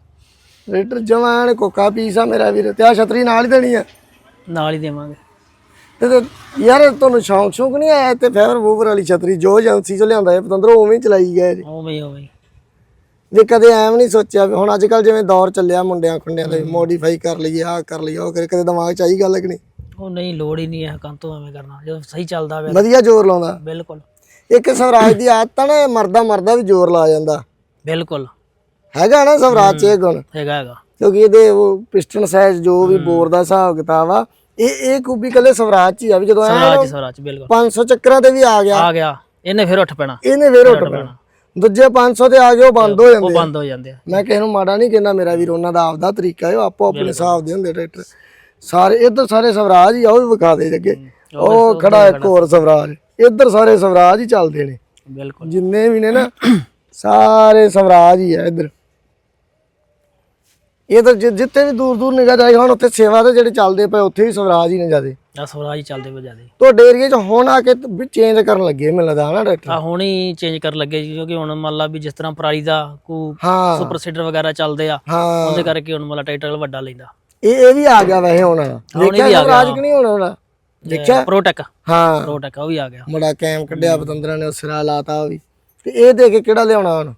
ਰੇਟਰ ਜਵਾਨ ਕੋਕਾ ਪੀਸ ਮੇਰਾ ਵੀਰ ਤੇ ਆ ਛਤਰੀ ਨਾਲ ਹੀ ਦੇਣੀ ਆ। ਨਾਲ ਹੀ ਦੇਵਾਂਗੇ। ਤੇ ਤੇ ਯਾਰ ਤੁਹਾਨੂੰ ਸ਼ੌਂਕ ਸ਼ੌਂਕ ਨਹੀਂ ਆਇਆ ਤੇ ਫੇਵਰ ਵੂਵਰ ਵਾਲੀ ਛਤਰੀ ਜੋ ਏਜੰਸੀ ਚੋਂ ਲਿਆਂਦਾ ਇਹ ਪਤੰਦਰ ਉਵੇਂ ਹੀ ਚਲਾਈ ਗਏ ਜੀ ਉਵੇਂ ਹੀ ਉਵੇਂ ਹੀ। ਵੀ ਕਦੇ ਐਵੇਂ ਨਹੀਂ ਸੋਚਿਆ ਵੀ ਹੁਣ ਅੱਜ ਕੱਲ ਜਿਵੇਂ ਦੌਰ ਚੱਲਿਆ ਮੁੰਡਿਆਂ ਖੁੰਡਿਆਂ ਦਾ ਮੋਡੀਫਾਈ ਕਰ ਲਈਏ ਆਹ ਕਰ ਲਈਏ ਉਹ ਕਰੇ ਕਦੇ ਦਿਮਾਗ ਚ ਆਈ ਗੱਲ ਕਿ ਨਹੀਂ? ਉਹ ਨਹੀਂ ਲੋੜ ਹੀ ਨਹੀਂ ਇਹ ਕੰਮ ਤੋਂ ਐਵੇਂ ਕਰਨਾ ਜਦੋਂ ਸਹੀ ਚੱਲਦਾ ਹੋਵੇ ਵਧੀਆ ਜ਼ੋਰ ਲਾਉਂਦਾ। ਬਿਲਕੁਲ। ਇੱਕ ਸਵਰਾਜ ਦੀ ਆਦਤ ਆ ਨਾ ਇਹ ਮਰਦਾ ਮਰਦਾ ਵੀ ਜ਼ੋਰ ਲਾ ਜਾਂਦਾ। ਬਿਲਕੁਲ। ਹੈਗਾ ਨਾ ਸਵਰਾਜ ਚ ਇਹ ਗੁਣ? ਹੈਗਾ ਹੈਗਾ। ਕਿਉਂਕਿ ਇਹਦੇ ਉਹ ਪਿਸਟਨ ਸਾਈਜ਼ ਜੋ ਵੀ ਬੋਰ ਦਾ ਹਿਸਾਬ ਕਿਤਾਬ ਆ ਇਹ ਇਹ ਕੂਬੀ ਕੱਲੇ ਸਵਰਾਜ ਚ ਹੀ ਆ ਵੀ ਜਦੋਂ ਐ ਸਵਰਾਜ ਸਵਰਾਜ ਬਿਲਕੁਲ। 500 ਚੱਕਰਾਂ ਤੇ ਵੀ ਆ ਗਿਆ। ਆ ਗਿਆ। ਇਹਨੇ ਫਿਰ ਉੱਠ ਪੈਣਾ। ਇਹਨੇ ਫੇਰ ਉੱਠ ਪੈਣਾ। ਦੂਜੇ 500 ਤੇ ਆ ਗਏ ਉਹ ਬੰਦ ਹੋ ਉਹ ਜਾਂਦੇ ਆ। ਬੰਦ ਹੋ ਜਾਂਦੇ ਮੈਂ ਕਿਸੇ ਨੂੰ ਮਾੜਾ ਨਹੀਂ ਕਹਿੰਦਾ ਮੇਰਾ ਵੀਰ ਉਹਨਾਂ ਦਾ ਆਪਦਾ ਤਰੀਕਾ ਹੈ ਉਹ ਆਪੋ ਆਪਣੇ ਹਿਸਾਬ ਦੇ ਹੁੰਦੇ ਟਰੈਕਟਰ। ਸਾਰੇ ਇੱਧਰ ਸਾਰੇ ਸਵਰਾਜ ਹੀ ਆ ਉਹ ਵੀ ਵਿਖਾ ਦੇ ਅੱਗੇ। ਉਹ ਖੜਾ ਇੱਕ ਹੋਰ ਸਵਰਾਜ। ਇੱਧਰ ਸਾਰੇ ਸਵਰਾਜ ਹੀ ਚੱਲਦੇ ਨੇ। ਬਿਲਕੁਲ। ਜਿੰਨੇ ਵੀ ਨੇ ਨਾ ਸਾਰੇ ਸਵਰਾਜ ਹੀ ਆ ਇੱਧਰ। ਇਹ ਤਾਂ ਜਿ- ਜਿੱਥੇ ਵੀ ਦੂਰ ਦੂਰ ਨਿਗਾਹ ਜਾਏਗਾ ਹੁਣ ਉੱਥੇ ਸੇਵਾ ਦੇ ਜਿਹੜੇ ਚੱਲਦੇ ਪਏ ਉੱਥੇ ਵੀ ਸਵਰਾਜ ਹੀ ਨੇ ਜਿਆਦੇ। ਆ ਸਵਰਾਜ ਹੀ ਚੱਲਦੇ ਪਏ ਜਿਆਦੇ। ਤੁਹਾਡੇ ਏਰੀਏ 'ਚ ਹੁਣ ਆ ਕੇ ਚੇਂਜ ਕਰਨ ਲੱਗੇ ਮੈਨੂੰ ਲੱਗਦਾ ਨਾ ਡਾਕਟਰ? ਆ ਹੁਣ ਹੀ ਚੇਂਜ ਕਰਨ ਲੱਗੇ ਜੀ, ਕਿਉਂਕਿ ਹੁਣ ਮੰਨ ਲਾ ਵੀ ਜਿਸ ਤਰ੍ਹਾਂ ਪਰਾਲੀ ਦਾ ਕੋ ਹਾਂ। ਸੁਪਰ ਸੀਡਰ ਵਗੈਰਾ ਚੱਲਦੇ ਆ ਹਾਂ। ਉਹਦੇ ਕਰਕੇ ਹੁਣ ਮਤਲਬ ਟਰੈਕਟਰ ਵੱਡਾ ਲੈਂਦਾ। ਇਹ ਇਹ ਵੀ ਆ ਗਿਆ ਵੈਸੇ ਹੁਣ। ਦੇਖਿਆ ਸਵਰਾਜ ਕਿ ਨਹੀਂ ਹੋਣਾ ਉਹਦਾ ਦੇਖਿਆ? ਪ੍ਰੋਟੈਕ ਹਾਂ। ਪ੍ਰੋਟੈਕ ਉਹ ਵੀ ਆ ਗਿਆ। ਬੜਾ ਕੈਮ ਕੱਢਿਆ ਪਤੰਦਰਾਂ ਨੇ ਉਹ ਸਿਰਾ ਲਾਤਾ ਉਹ ਵੀ। ਤੇ ਇਹ ਦੇ ਕੇ ਕਿਹੜਾ ਲਿਆਉਣਾ ਹੁਣ?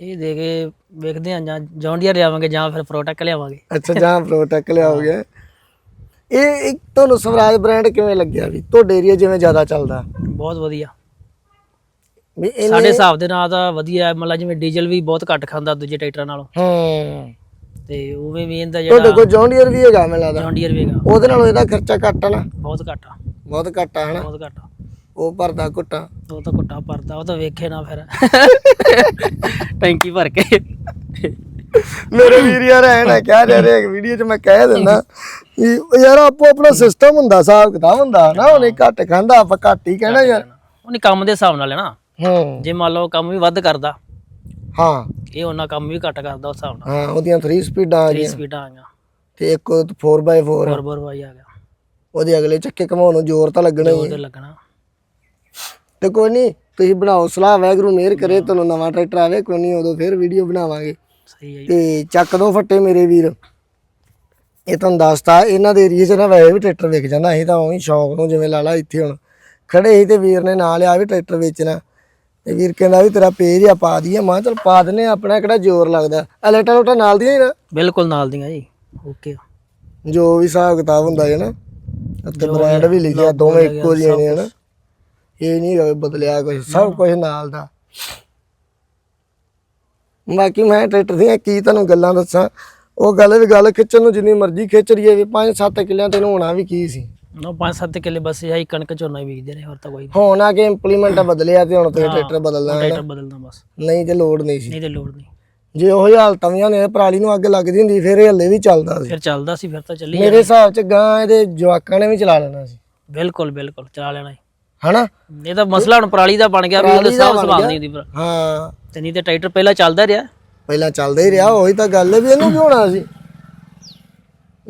ਇਹ ਦੇ ਕੇ ਵੇਖਦੇ ਆ ਜਾਂ ਜੌਂਡੀਅਰ ਲਿਆਵਾਂਗੇ ਜਾਂ ਫਿਰ ਪ੍ਰੋਟੈਕ ਲਿਆਵਾਂਗੇ। ਅੱਛਾ ਜਾਂ ਪ੍ਰੋਟੈਕ ਲਿਆਓਗੇ। ਇਹ ਇੱਕ ਤੁਹਾਨੂੰ ਸਵਰਾਜ ਬ੍ਰਾਂਡ ਕਿਵੇਂ ਲੱਗਿਆ ਵੀ? ਤੁਹਾਡੇ ਏਰੀਆ ਜਿਵੇਂ ਜ਼ਿਆਦਾ ਚੱਲਦਾ? ਬਹੁਤ ਵਧੀਆ। ਸਾਡੇ ਹਿਸਾਬ ਦੇ ਨਾਲ ਤਾਂ ਵਧੀਆ ਮਤਲਬ ਜਿਵੇਂ ਡੀਜ਼ਲ ਵੀ ਬਹੁਤ ਘੱਟ ਖਾਂਦਾ ਦੂਜੇ ਟਰੈਕਟਰਾਂ ਨਾਲੋਂ। ਹੂੰ। ਤੇ ਉਵੇਂ ਵੀ ਇਹਦਾ ਤੁਹਾਡੇ ਜਿਹੜਾ ਕੋਲ ਜੌਂਡੀਅਰ ਵੀ ਹੈਗਾ ਮੈਨੂੰ ਲੱਗਦਾ। ਜੌਂਡੀਅਰ ਵੀ ਹੈਗਾ। ਉਹਦੇ ਨਾਲੋਂ ਇਹਦਾ ਖਰਚਾ ਘੱਟ ਆ ਨਾ? ਬਹੁਤ ਘੱਟ ਆ। ਬਹੁਤ ਘੱਟ ਆ ਹਨਾ? ਬਹੁਤ ਘੱਟ ਆ। ਉਹ ਭਰਦਾ ਘੁੱਟਾ। ਉਹ ਤਾਂ ਘੁੱਟਾ ਭਰਦਾ ਉਹ ਤਾਂ ਵੇਖੇ ਨਾ ਫਿਰ। ਟੈਂਕੀ ਭਰ ਕੇ। ਮੇਰੇ ਵੀਰ ਯਾਰ ਐ ਨਾ ਕਹਿ ਜਾ ਰਿਹਾ ਇੱਕ ਵੀਡੀਓ 'ਚ ਮੈਂ ਕਹਿ ਦਿੰਦਾ ਵੀ ਯਾਰ ਆਪੋ ਆਪਣਾ ਸਿਸਟਮ ਹੁੰਦਾ ਹਿਸਾਬ ਕਿਤਾਬ ਹੁੰਦਾ ਨਾ ਉਹਨੇ ਘੱਟ ਖਾਂਦਾ ਆਪਾਂ ਘੱਟ ਹੀ ਕਹਿਣਾ ਯਾਰ। ਉਹਨੇ ਕੰਮ ਦੇ ਹਿਸਾਬ ਨਾਲ ਨਾ। ਹੂੰ। ਜੇ ਮੰਨ ਲਓ ਕੰਮ ਵੀ ਵੱਧ ਕਰਦਾ ਹਾਂ। ਇਹ ਉਹਨਾਂ ਕੰਮ ਵੀ ਘੱਟ ਕਰਦਾ ਉਸ ਹਿਸਾਬ ਨਾਲ। ਹਾਂ ਉਹਦੀਆਂ 3 ਸਪੀਡਾਂ ਆ 3 ਗਈਆਂ। ਸਪੀਡਾਂ ਆ ਗਈਆਂ। ਤੇ ਇੱਕ 4x4 ਬੋਰ ਬੋਰ ਵਾਈ ਆ ਗਿਆ। ਉਹਦੇ ਅਗਲੇ ਚੱਕੇ ਘਮਾਉਣ ਨੂੰ ਜ਼ੋਰ ਤਾਂ ਲੱਗਣਾ ਹੀ ਹੈ। ਉਹਦੇ ਲੱਗਣਾ। ਤੇ ਕੋਈ ਨਹੀਂ ਤੁਸੀਂ ਬਣਾਓ ਸਲਾਹ ਵੈਗਰੂ ਮਿਹਰ ਕਰੇ ਤੁਹਾਨੂੰ ਨਵਾਂ ਟਰੈਕਟਰ ਆਵੇ ਕੋਈ ਨਹੀਂ ਉਦੋਂ ਫਿਰ ਵੀਡੀਓ ਬਣਾਵਾਂਗੇ। ਸਹੀ ਹੈ ਜੀ। ਤੇ ਚੱਕ ਦੋ ਫੱਟੇ ਮੇਰੇ ਵੀਰ। ਇਹ ਤੁਹਾਨੂੰ ਦੱਸਤਾ ਇਹਨਾਂ ਦੇ ਏਰੀਏ 'ਚ ਨਾ ਵੈਸੇ ਵੀ ਟਰੈਕਟਰ ਵਿਕ ਜਾਂਦਾ ਅਸੀਂ ਤਾਂ ਉਹੀ ਸ਼ੌਂਕ ਨੂੰ ਜਿਵੇਂ ਲਾਲਾ ਇੱਥੇ ਹੁਣ। ਖੜੇ ਸੀ ਤੇ ਵੀਰ ਨੇ ਨਾਲ ਲਿਆ ਵੀ ਟਰੈਕਟਰ ਵੇਚਣਾ। ਤੇ ਵੀਰ ਕਹਿੰਦਾ ਵੀ ਤੇਰਾ ਪੇਜ ਆ ਪਾ ਦਈਏ। ਮੈਂ ਕਿਹਾ ਚਲ ਪਾ ਦਿੰਨੇ ਆਪਣਾ ਕਿਹੜਾ ਜ਼ੋਰ ਲੱਗਦਾ। ਆ ਲੈਟਾ ਨਾਲ ਦੀਆਂ ਹੀ ਨਾ? ਬਿਲਕੁਲ ਨਾਲ ਦੀਆਂ ਜੀ। ਓਕੇ। ਜੋ ਵੀ ਹਿਸਾਬ ਕਿਤਾਬ ਹੁੰਦਾ ਹੈ ਨਾ ਅਤੇ ਬ੍ਰਾਂਡ ਵੀ ਲਿਖਿਆ ਦੋਵੇਂ ਇੱਕੋ ਜਿਹੇ ਨੇ ਨਾ ਇਹ ਨਹੀਂ ਬਦਲਿਆ ਕੁਝ ਸਭ ਕੁਝ ਨਾਲ ਦਾ। ਬਾਕੀ ਮੈਂ ਟਰੈਕਟਰ ਦੀਆਂ ਕੀ ਤੁਹਾਨੂੰ ਗੱਲਾਂ ਦੱਸਾਂ ਉਹ ਗੱਲ ਵੀ ਗੱਲ ਖਿੱਚਣ ਨੂੰ ਜਿੰਨੀ ਮਰਜ਼ੀ ਖਿੱਚ ਰਹੀਏ ਵੀ 5-7 ਕਿੱਲਿਆਂ ਤੇ ਹੋਣਾ ਵੀ ਕੀ ਸੀ। ਨੋ ਪੰਜ ਸੱਤ ਕਿੱਲੇ ਬਸ ਇਹ ਕਣਕ ਝੋਨਾ ਹੀ ਬੀਜਦੇ ਨੇ ਹੋਰ ਤਾਂ ਕੋਈ ਹੁਣ ਆ ਕੇ ਇੰਪਲੀਮੈਂਟ ਬਦਲਿਆ ਤੇ ਹੁਣ ਤੁਸੀਂ ਟਰੈਕਟਰ ਬਦਲਣਾ ਹੈ ਟਰੈਕਟਰ ਬਦਲਣਾ ਬਸ। ਨਹੀਂ ਤੇ ਲੋੜ ਨਹੀਂ ਸੀ। ਨਹੀਂ ਤੇ ਲੋੜ ਨਹੀਂ। ਜੇ ਉਹ ਹਾਲਤਾਂ ਵੀ ਨੇ ਪਰਾਲੀ ਨੂੰ ਅੱਗ ਲੱਗਦੀ ਹੁੰਦੀ ਫਿਰ ਇਹ ਹੱਲੇ ਵੀ ਚੱਲਦਾ ਸੀ। ਫਿਰ ਚੱਲਦਾ ਸੀ ਫਿਰ ਤਾਂ ਚੱਲੀ ਮੇਰੇ ਹਿਸਾਬ ਚ ਗਾਂ ਇਹਦੇ ਜਵਾਕਾਂ ਨੇ ਵੀ ਚਲਾ ਲੈਣਾ ਸੀ। ਬਿਲਕੁਲ ਬਿਲਕੁਲ ਚਲਾ ਲੈਣਾ ਜੀ ਹਨਾ? ਇਹ ਤਾਂ ਮਸਲਾ ਹੁਣ ਪਰਾਲੀ ਦਾ ਬਣ ਗਿਆ ਵੀ ਉਹਦੇ ਸਾਹ ਸੰਭਾਲ ਨਹੀਂ ਹੁੰਦੀ ਪਰ ਹਾਂ। ਤੇ ਨਹੀਂ ਤੇ ਟਰੈਕਟਰ ਪਹਿਲਾਂ ਚੱਲਦਾ ਰਿਹਾ। ਪਹਿਲਾਂ ਚੱਲਦਾ ਹੀ ਰਿਹਾ ਉਹੀ ਤਾਂ ਗੱਲ ਹੈ ਵੀ ਇਹਨੂੰ ਕੀ ਹੋਣਾ ਸੀ?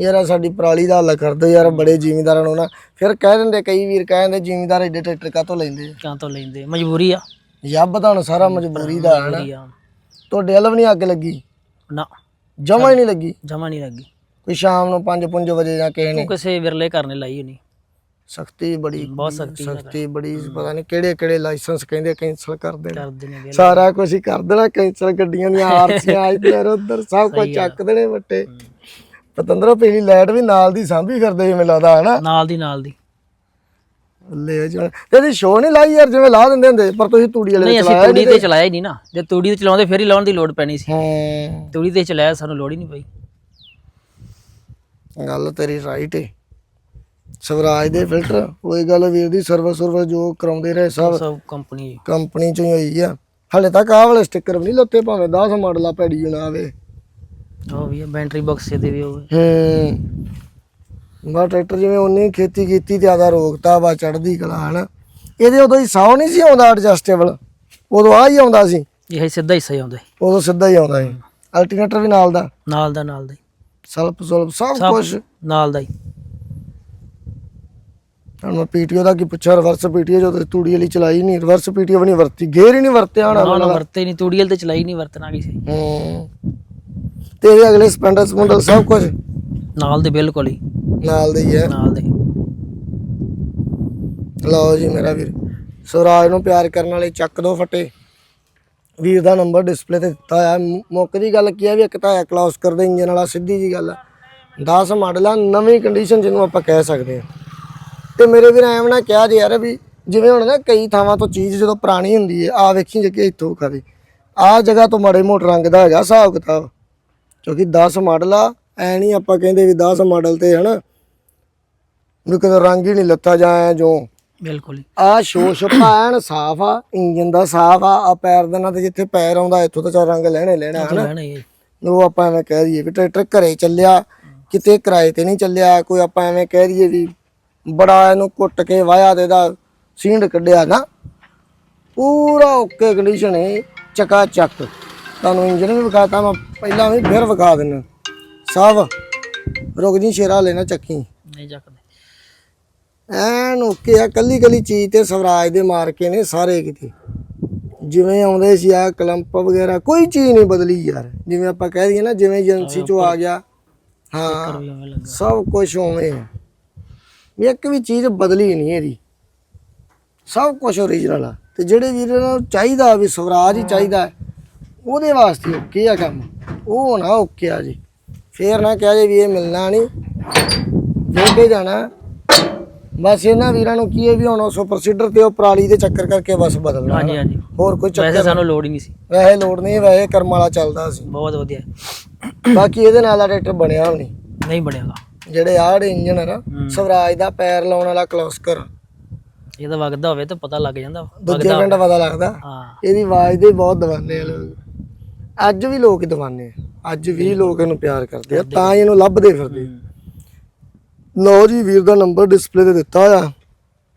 ਯਾਰ ਸਾਡੀ ਪਰਾਲੀ ਦਾ ਹੱਲ ਕਰ ਦਿਓ ਯਾਰ ਬੜੇ ਜ਼ਿਮੀਂਦਾਰਾਂ ਨੂੰ ਨਾ। ਫਿਰ ਕਹਿ ਦਿੰਦੇ ਕਈ ਵੀਰ ਕਹਿ ਦਿੰਦੇ ਜ਼ਿਮੀਂਦਾਰ ਏਡੇ ਟਰੈਕਟਰ ਕਾਹਤੋਂ ਲੈਂਦੇ ਕਾਂ ਤੋਂ ਲੈਂਦੇ ਮਜਬੂਰੀ ਆ। ਯੱਬ ਤਾਂ ਹੁਣ ਸਾਰਾ ਮਜਬੂਰੀ ਦਾ ਹੈ ਨਾ ਮਜਬੂਰੀ ਆ। ਤੁਹਾਡੇ ਵੱਲ ਵੀ ਨਹੀਂ ਅੱਗ ਲੱਗੀ? ਨਾ। ਜਮਾ ਹੀ ਨਹੀਂ ਲੱਗੀ? ਜਮਾ ਨਹੀਂ ਲੱਗੀ। ਕੋਈ ਸ਼ਾਮ ਨੂੰ 5-5 ਵਜੇ ਜਾਂ ਕਿਸੇ ਨੇ? ਕਿਸੇ ਵਿਰਲੇ ਘਰ ਨੇ ਲਾਈ ਹੋਣੀ। ਸਖਤੀ ਬੜੀ ਬਹੁਤ ਸਖਤੀ ਸਖਤੀ ਬੜੀ ਪਤਾ ਨਹੀਂ ਕਿਹੜੇ ਕਿਹੜੇ ਲਾਇਸੈਂਸ ਕਹਿੰਦੇ ਕੈਂਸਲ ਕਰ ਦੇਣਾ ਕਰਦੇ। ਸਾਰਾ ਕੁਝ ਹੀ ਕਰ ਦੇਣਾ ਕੈਂਸਲ ਗੱਡੀਆਂ ਦੀਆਂ *laughs* ਆਰਸੀਆਂ ਇੱਧਰ ਉੱਧਰ ਸਭ ਕੁਝ ਚੱਕ ਦੇਣੇ ਵੱਟੇ। ਪਤੰਦਰੋ ਪਿਛਲੀ ਲਾਈਟ ਵੀ ਨਾਲ ਦੀ ਸਾਂਭੀ ਸੀ ਮੈਨੂੰ ਲੱਗਦਾ ਹਨਾ? ਨਾਲ ਦੀ ਨਾਲ ਦੀ। ਲੈ ਤੇ ਇਹਦੀ ਸ਼ੋਅ ਨਹੀਂ ਲਾਈ ਯਾਰ ਜਿਵੇਂ ਲਾ ਦਿੰਦੇ ਹੁੰਦੇ ਪਰ ਤੁਸੀਂ ਤੂੜੀ ਵਾਲੇ ਨਹੀਂ ਅਸੀਂ ਤੂੜੀ ਤੇ ਚਲਾਇਆ ਹੀ ਨਹੀਂ ਨਾ। ਜੇ ਤੂੜੀ ਤੇ ਚਲਾਉਂਦੇ ਫਿਰ ਹੀ ਲਾਉਣ ਦੀ ਲੋੜ ਪੈਣੀ ਸੀ। ਹਾਂ। ਤੂੜੀ ਤੇ ਚਲਾਇਆ ਸਾਨੂੰ ਲੋੜ ਹੀ ਨਹੀਂ ਪਈ। ਗੱਲ ਤੇਰੀ ਰਾਈਟ ਏ। ਸਵਰਾਜ ਦੇ ਫਿਲਟਰ। ਉਹੀ ਗੱਲ ਵੀਰ ਦੀ ਸਰਵਿਸ ਸਰਵਿਸ ਜੋ ਕਰਾਉਂਦੇ ਰਹੇ ਸਭ ਸਭ ਕੰਪਨੀ ਕੰਪਨੀ ਚੋਂ ਹੀ ਹੋਈ ਆ। ਹਲੇ ਤੱਕ ਆਹ ਵਾਲੇ ਸਟicker ਵੀ ਨਹੀਂ ਲੱਤੇ ਭਾਵੇਂ 10 ਮਾਡਲ ਆ ਪੈੜੀ ਜਣਾ ਆਵੇ ਉਹ ਵੀ ਬੈਟਰੀ ਬਾਕਸ ਦੇ ਵੀ ਉਹ। ਹੂੰ। ਬਾ ਟਰੈਕਟਰ ਜਿਵੇਂ ਉਹਨੇ ਖੇਤੀ ਕੀਤੀ ਤੇ ਆਦਾ ਰੋਕਤਾ ਵਾ ਚੜਦੀ ਕਲਾ ਹਨਾ। ਇਹਦੇ ਉਦੋਂ ਹੀ ਸਾਹ ਨਹੀਂ ਸੀ ਆਉਂਦਾ ਐਡਜਸਟੇਬਲ ਉਦੋਂ ਆ ਹੀ ਆਉਂਦਾ ਸੀ। ਇਹ ਸਿੱਧਾ ਹੀ ਆਉਂਦਾ। ਉਦੋਂ ਸਿੱਧਾ ਹੀ ਆਉਂਦਾ ਸੀ। ਅਲਟਰਨੇਟਰ ਵੀ ਨਾਲ ਦਾ। ਨਾਲ ਦਾ ਨਾਲ ਦਾ। ਸਲਪ ਸੁਲਪ ਸਭ ਕੁਝ ਨਾਲ ਦਾ ਹੀ। ਹੁਣ ਮੈਂ ਪੀਟੀਓ ਦਾ ਕੀ ਪੁੱਛਿਆ ਰਿਵਰਸ ਪੀਟੀਓ ਜਦੋਂ ਤੂੜੀ ਵਾਲੀ ਚਲਾਈ ਨਹੀਂ ਰਿਵਰਸ ਪੀਟੀਓ ਵੀ ਨਹੀਂ ਵਰਤੀ ਗੇਅਰ ਹੀ ਨਹੀਂ ਵਰਤਿਆ ਹੋਣਾ ਨਾ ਵਰਤੇ ਨਹੀਂ ਤੂੜੀ ਵਾਲੀ ਤੇ ਚਲਾਈ ਨਹੀਂ ਵਰਤਣਾ ਕਿਸੇ ਹੂੰ। ਤੇ ਇਹਦੇ ਅਗਲੇ ਸਪੈਂਡਰ ਸਮੁੰਡਲ ਸਭ ਕੁਝ ਨਾਲ ਦੇ ਬਿਲਕੁਲ ਹੀ। ਨਾਲ ਦੇ ਹੀ ਹੈ। ਨਾਲ ਦੇ। ਲਓ ਜੀ ਮੇਰਾ ਵੀਰ ਸਵਰਾਜ ਨੂੰ ਪਿਆਰ ਕਰਨ ਵਾਲੇ ਚੱਕ ਦੋ ਫੱਟੇ। ਵੀਰ ਦਾ ਨੰਬਰ ਡਿਸਪਲੇ ਤੇ ਦਿੱਤਾ ਆ ਮੁੱਕ ਦੀ ਗੱਲ ਕੀ ਆ ਵੀ ਇੱਕ ਤਾਂ ਕਲੌਸ ਕਰਦੇ ਇੰਜਨ ਵਾਲਾ ਸਿੱਧੀ ਜੀ ਗੱਲ ਆ 10 ਮਾਡਲ ਆ ਨਵੀਂ ਕੰਡੀਸ਼ਨ ਜਿਹਨੂੰ ਆਪਾਂ ਕਹਿ ਸਕਦੇ ਆ ਤੇ ਮੇਰੇ ਵੀਰ ਐਵੇਂ ਨਾ ਕਿਹਾ ਜੇ ਯਾਰ ਵੀ ਜਿਵੇਂ ਹੁਣ ਨਾ ਕਈ ਥਾਵਾਂ ਤੋਂ ਚੀਜ਼ ਜਦੋਂ ਪੁਰਾਣੀ ਹੁੰਦੀ ਹੈ ਆ ਵੇਖੀ ਜੇ ਕਿ ਇੱਥੋਂ ਖਾਦੀ ਆ ਜਗ੍ਹਾ ਤੋਂ ਮਾੜੇ ਮੋਟ ਰੰਗ ਦਾ ਹੈਗਾ ਹਿਸਾਬ ਕਿਤਾਬ। ਕਿਉਂਕਿ 10 ਮਾਡਲ ਆ ਐ ਨਹੀਂ ਆਪਾਂ ਕਹਿੰਦੇ ਵੀ 10 ਮਾਡਲ ਤੇ ਹਨਾ ਵੀ ਕਦੇ ਰੰਗ ਹੀ ਨਹੀਂ ਲੱਤਾ ਜਾਂ ਐ ਜੋ ਬਿਲਕੁਲ ਆ ਸ਼ੋਸ਼ ਐਨ ਸਾਫ਼ ਆ ਇੰਜਨ ਦਾ ਸਾਫ਼ ਆ ਆ ਪੈਰ ਦੇ ਨਾਲ ਤੇ ਜਿੱਥੇ ਪੈਰ ਆਉਂਦਾ ਇੱਥੋਂ ਤਾਂ ਚਾ ਰੰਗ ਲੈਣੇ ਲੈਣਾ ਹਨਾ। ਉਹ ਆਪਾਂ ਐਵੇਂ ਕਹਿ ਦਈਏ ਵੀ ਟਰੈਕਟਰ ਘਰੇ ਚੱਲਿਆ ਕਿਤੇ ਕਿਰਾਏ ਤੇ ਨਹੀਂ ਚੱਲਿਆ ਕੋਈ ਆਪਾਂ ਐਵੇਂ ਕਹਿ ਦਈਏ ਵੀ ਬੜਾ ਇਹਨੂੰ ਕੁੱਟ ਕੇ ਵਾਇਆ ਤੇ ਇਹਦਾ ਸੀਂਡ ਕੱਢਿਆ ਨਾ। ਪੂਰਾ ਓਕੇ ਕੰਡੀਸ਼ਨ ਹੈ ਚਕਾ ਚੱਕ। ਤੁਹਾਨੂੰ ਇੰਜਨ ਵੀ ਵਿਖਾਤਾ ਮੈਂ ਪਹਿਲਾਂ ਵੀ ਫਿਰ ਵਿਖਾ ਦਿੰਦਾ ਸਭ ਰੁਕ ਜੀ ਸ਼ੇਰਾ ਲੈਣਾ ਚੱਕੀ। ਨਹੀਂ ਚੱਕਦੇ। ਐਨ ਓਕੇ ਆ ਕੱਲੀ ਕੱਲੀ ਚੀਜ਼ ਤੇ ਸਵਰਾਜ ਦੇ ਮਾਰ ਕੇ ਨੇ ਸਾਰੇ ਕਿਤੇ। ਜਿਵੇਂ ਆਉਂਦੇ ਸੀ ਆ ਕਲੰਪ ਵਗੈਰਾ ਕੋਈ ਚੀਜ਼ ਨਹੀਂ ਬਦਲੀ ਯਾਰ। ਜਿਵੇਂ ਆਪਾਂ ਕਹਿ ਦਈਏ ਨਾ ਜਿਵੇਂ ਏਜੰਸੀ ਚੋਂ ਆ ਗਿਆ। ਹਾਂ ਸਭ ਕੁਝ ਉਵੇਂ ਹੈ ਵੀ ਇੱਕ ਵੀ ਚੀਜ਼ ਬਦਲੀ ਨਹੀਂ ਇਹਦੀ। ਸਭ ਕੁਝ ਓਰੀਜਨਲ ਆ। ਤੇ ਜਿਹੜੇ ਵੀਰ ਨੂੰ ਚਾਹੀਦਾ ਵੀ ਸਵਰਾਜ ਹੀ ਚਾਹੀਦਾ ਉਹਦੇ ਵਾਸਤੇ ਓਕੇ ਆ ਕੰਮ। ਉਹ ਨਾ ਓਕੇ ਆ ਜੀ। ਫੇਰ ਨਾ ਕਹਿ ਜੇ ਵੀ ਇਹ ਮਿਲਣਾ ਨਹੀਂ ਵੇਖੇ ਜਾਣਾ। ਬਸ ਇਹਨਾਂ ਵੀਰਾਂ ਨੂੰ ਕੀ ਹੈ ਵੀ ਹੁਣ ਸੁਪਰ ਸੀਡਰ ਤੇ ਉਹ ਪਰਾਲੀ ਦੇ ਚੱਕਰ ਕਰਕੇ ਬਸ ਬਦਲਣਾ ਹਾਂਜੀ ਹਾਂਜੀ। ਹੋਰ ਕੋਈ ਵੈਸੇ ਚੱਕਰ ਸਾਨੂੰ ਲੋੜ ਹੀ ਨਹੀਂ ਸੀ। ਵੈਸੇ ਲੋੜ ਨਹੀਂ ਵੈਸੇ ਕਰਮ ਵਾਲਾ ਚੱਲਦਾ ਸੀ। ਬਹੁਤ ਵਧੀਆ। ਬਾਕੀ ਇਹਦੇ ਨਾਲ ਆ ਟਰੈਕਟਰ ਬਣਿਆ ਨਹੀਂ। ਨਹੀਂ ਬਣਿਆਗਾ ਜਿਹੜੇ ਆਹ ਜਿਹੜੇ ਇੰਜਨ ਆ ਨਾ। ਸਵਰਾਜ ਦਾ ਪੈਰ ਲਾਉਣ ਵਾਲਾ ਕਲੋਸਕਰ ਇਹ ਤਾਂ ਵਗਦਾ ਹੋਵੇ ਤਾਂ ਪਤਾ ਲੱਗ ਜਾਂਦਾ। ਦੂਜੇ ਪਿੰਡ ਪਤਾ ਲੱਗਦਾ। ਇਹਦੀ ਆਵਾਜ਼ ਦੇ ਬਹੁਤ ਦਵਾਨੇ ਆ ਲੋਕ। ਅੱਜ ਵੀ ਲੋਕ ਦਵਾਨੇ ਆ। ਅੱਜ ਵੀ ਲੋਕ ਇਹਨੂੰ ਪਿਆਰ ਕਰਦੇ ਆ। ਤਾਂ ਇਹਨੂੰ ਲੱਭਦੇ ਫਿਰਦੇ। ਲਓ ਜੀ ਵੀਰ ਦਾ ਨੰਬਰ ਡਿਸਪਲੇ ਤੇ ਦਿੱਤਾ ਆ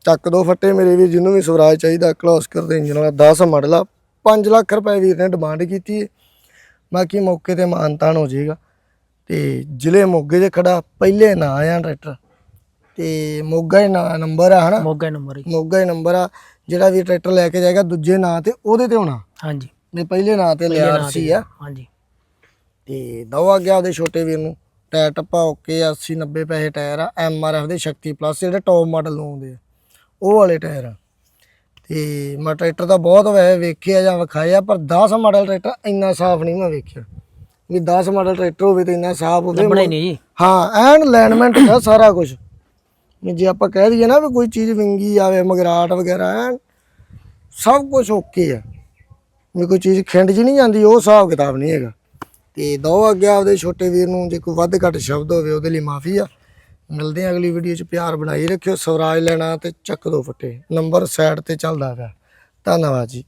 ਚੱਕ ਦੋ ਫੱਟੇ ਮੇਰੇ ਵੀਰ ਜਿਹਨੂੰ ਵੀ ਸਵਰਾਜ ਚਾਹੀਦਾ ਕਲੋਸਕਰ ਦੇ ਇੰਜਨ ਵਾਲਾ। 10 ਮਾਡਲ ਆ। 5 ਲੱਖ ਰੁਪਏ ਵੀਰ ਨੇ ਡਿਮਾਂਡ ਕੀਤੀ ਹੈ ਬਾਕੀ ਮੌਕੇ ਤੇ ਮਾਨਤਾਨ ਹੋ ਜਾਏਗਾ। ਤੇ ਜ਼ਿਲ੍ਹੇ ਮੋਗੇ 'ਚ ਖੜਾ ਪਹਿਲੇ ਨਾਂ ਆ ਟਰੈਕਟਰ। ਤੇ ਮੋਗਾ ਹੀ ਨਾਂ ਨੰਬਰ ਆ ਹਨਾ? ਮੋਗਾ ਨੰਬਰ ਹੀ ਮੋਗਾ ਹੀ ਨੰਬਰ ਆ ਜਿਹੜਾ ਵੀ ਟਰੈਕਟਰ ਲੈ ਕੇ ਜਾਏਗਾ ਦੂਜੇ ਨਾਂ ਤੇ ਉਹਦੇ ਤੇ ਹੋਣਾ। ਹਾਂਜੀ। ਨੇ ਪਹਿਲੇ ਨਾਂ ਤੇ ਲਿਆ ਸੀ ਆ। ਹਾਂਜੀ। ਤੇ ਦਵਾ ਗਿਆ ਉਹਦੇ ਛੋਟੇ ਵੀਰ ਨੂੰ। ਟਾਇਰ ਟੱਪਾ ਓਕੇ 80 90 ਪੈਸੇ ਟਾਇਰ ਆ ਐਮ ਆਰ ਐਫ ਦੇ ਸ਼ਕਤੀ ਪਲੱਸ ਜਿਹੜੇ ਟੌਪ ਮਾਡਲ ਨੂੰ ਆਉਂਦੇ ਆ। ਉਹ ਵਾਲੇ ਟਾਇਰ ਆ। ਤੇ ਮੈਂ ਟਰੈਕਟਰ ਤਾਂ ਬਹੁਤ ਵੈਸੇ ਵੇਖਿਆ ਜਾਂ ਵਿਖਾਏ ਆ ਪਰ 10 ਮਾਡਲ ਟਰੈਕਟਰ ਇੰਨਾ ਸਾਫ਼ ਨਹੀਂ ਮੈਂ ਵੇਖਿਆ। ਵੀ 10 ਮਾਡਲ ਟਰੈਕਟਰ ਹੋਵੇ ਤੇ ਇੰਨਾ ਸਾਫ਼ ਹੋਵੇ ਲੱਭਣਾ ਹੀ ਨਹੀਂ ਜੀ। ਹਾਂ ਐਨ ਅਲਾਈਨਮੈਂਟ ਦਾ ਸਾਰਾ ਕੁਝ ਜੇ ਆਪਾਂ ਕਹਿ ਦਈਏ ਨਾ ਵੀ ਕੋਈ ਚੀਜ਼ ਵਿੰਗੀ ਆਵੇ ਮਗਰਾਟ ਵਗੈਰਾ ਐਨ ਸਭ ਕੁਝ ਓਕੇ ਆ। ਵੀ ਕੋਈ ਚੀਜ਼ ਖਿੰਡ ਜੀ ਨਹੀਂ ਜਾਂਦੀ ਉਹ ਹਿਸਾਬ ਕਿਤਾਬ ਨਹੀਂ ਹੈਗਾ। ਤੇ ਦੋ ਅੱਗੇ ਆਪਦੇ ਛੋਟੇ ਵੀਰ ਨੂੰ ਜੇ ਕੋਈ ਵੱਧ ਘੱਟ ਸ਼ਬਦ ਹੋਵੇ ਉਹਦੇ ਲਈ ਮਾਫੀ ਆ। ਮਿਲਦੇ ਆ ਅਗਲੀ ਵੀਡੀਓ 'ਚ ਪਿਆਰ ਬਣਾਈ ਰੱਖਿਓ ਸਵਰਾਜ ਲੈਣਾ ਤੇ ਚੱਕ ਦੋ ਫੱਟੇ। ਨੰਬਰ ਸਾਈਡ ਤੇ ਚੱਲਦਾ ਪਿਆ। ਧੰਨਵਾਦ ਜੀ।